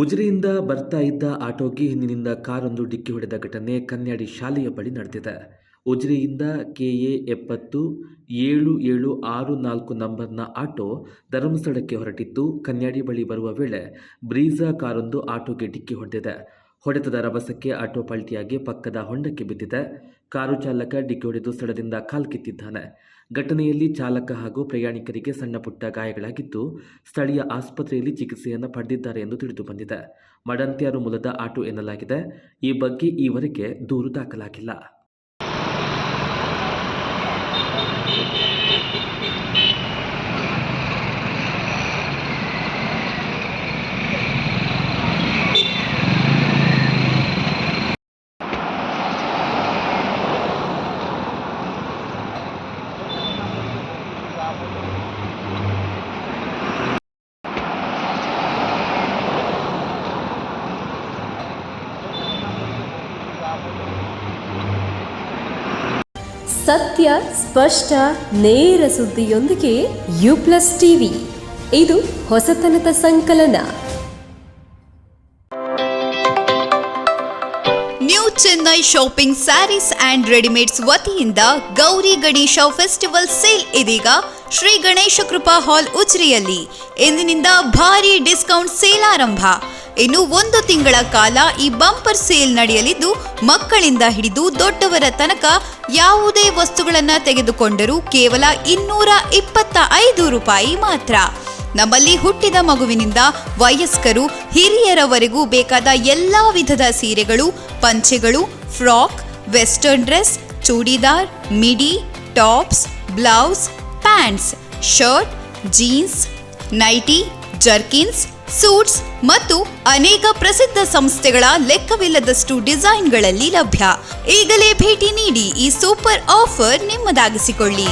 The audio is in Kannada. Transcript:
ಉಜಿರೆಯಿಂದ ಬರ್ತಾ ಇದ್ದ ಆಟೋಗೆ ಹಿಂದಿನಿಂದ ಕಾರೊಂದು ಡಿಕ್ಕಿ ಹೊಡೆದ ಘಟನೆ ಕನ್ಯಾಡಿ ಶಾಲೆಯ ಬಳಿ ನಡೆದಿದೆ. ಉಜಿರೆಯಿಂದ ಕೆಎ ಎಪ್ಪತ್ತು ಏಳು ಏಳು ಆರು ನಾಲ್ಕು ನಂಬರ್ನ ಆಟೋ ಧರ್ಮಸ್ಥಳಕ್ಕೆ ಹೊರಟಿತ್ತು. ಕನ್ಯಾಡಿ ಬಳಿ ಬರುವ ವೇಳೆ ಬ್ರೀಜಾ ಕಾರೊಂದು ಆಟೋಗೆ ಡಿಕ್ಕಿ ಹೊಡೆದಿದೆ. ಹೊಡೆತದ ರಭಸಕ್ಕೆ ಆಟೋ ಪಲ್ಟಿಯಾಗಿ ಪಕ್ಕದ ಹೊಂಡಕ್ಕೆ ಬಿದ್ದಿದೆ. ಕಾರು ಚಾಲಕ ಡಿಕ್ಕಿ ಹೊಡೆದು ಸ್ಥಳದಿಂದ ಕಾಲ್ಕಿತ್ತಿದ್ದಾನೆ ಘಟನೆಯಲ್ಲಿ ಚಾಲಕ ಹಾಗೂ ಪ್ರಯಾಣಿಕರಿಗೆ ಸಣ್ಣ ಪುಟ್ಟ ಗಾಯಗಳಾಗಿದ್ದು, ಸ್ಥಳೀಯ ಆಸ್ಪತ್ರೆಯಲ್ಲಿ ಚಿಕಿತ್ಸೆಯನ್ನು ಪಡೆದಿದ್ದಾರೆ ಎಂದು ತಿಳಿದು ಬಂದಿದೆ. ಮಡಂತ್ಯಾರು ಮೂಲದ ಆಟೋ ಎನ್ನಲಾಗಿದೆ. ಈ ಬಗ್ಗೆ ಈವರೆಗೆ ದೂರು ದಾಖಲಾಗಿಲ್ಲ. ಸತ್ಯ, ಸ್ಪಷ್ಟ, ನೇರ ಸುದ್ದಿಯೊಂದಿಗೆ ಯು ಪ್ಲಸ್ ಟಿವಿ. ಇದು ಹೊಸತನದ ಸಂಕಲನ. New Chennai shopping sarees and readymades ವತಿಯಿಂದ ಗೌರಿ ಗಣೇಶ ಫೆಸ್ಟಿವಲ್ ಸೇಲ್ ಇದೀಗ ಶ್ರೀ ಗಣೇಶ ಕೃಪಾ ಹಾಲ್ ಉಜ್ರಿಯಲ್ಲಿ. ಇಂದಿನಿಂದ ಭಾರಿ ಡಿಸ್ಕೌಂಟ್ ಸೇಲ್ ಆರಂಭ. ಇನ್ನು ಒಂದು ತಿಂಗಳ ಕಾಲ ಈ ಬಂಪರ್ ಸೇಲ್ ನಡೆಯಲಿದ್ದು, ಮಕ್ಕಳಿಂದ ಹಿಡಿದು ದೊಡ್ಡವರ ತನಕ ಯಾವುದೇ ವಸ್ತುಗಳನ್ನು ತೆಗೆದುಕೊಂಡರೂ ಕೇವಲ ಇನ್ನೂರ ಇಪ್ಪತ್ತ ಐದು ರೂಪಾಯಿ ಮಾತ್ರ. ನಮ್ಮಲ್ಲಿ ಹುಟ್ಟಿದ ಮಗುವಿನಿಂದ ವಯಸ್ಕರು ಹಿರಿಯರವರೆಗೂ ಬೇಕಾದ ಎಲ್ಲ ವಿಧದ ಸೀರೆಗಳು, ಪಂಚೆಗಳು, frock, western dress, churidar, midi, tops, blouse, pants, shirt, jeans, nightie, jerkins suits ಮತ್ತು ಅನೇಕ ಪ್ರಸಿದ್ಧ ಸಂಸ್ಥೆಗಳ ಲೆಕ್ಕವಿಲ್ಲದಷ್ಟು ಡಿಸೈನ್ಗಳಲ್ಲಿ ಲಭ್ಯ. ಈಗಲೇ ಭೇಟಿ ನೀಡಿ ಈ ಸೂಪರ್ ಆಫರ್ ನಿಮ್ಮದಾಗಿಸಿಕೊಳ್ಳಿ.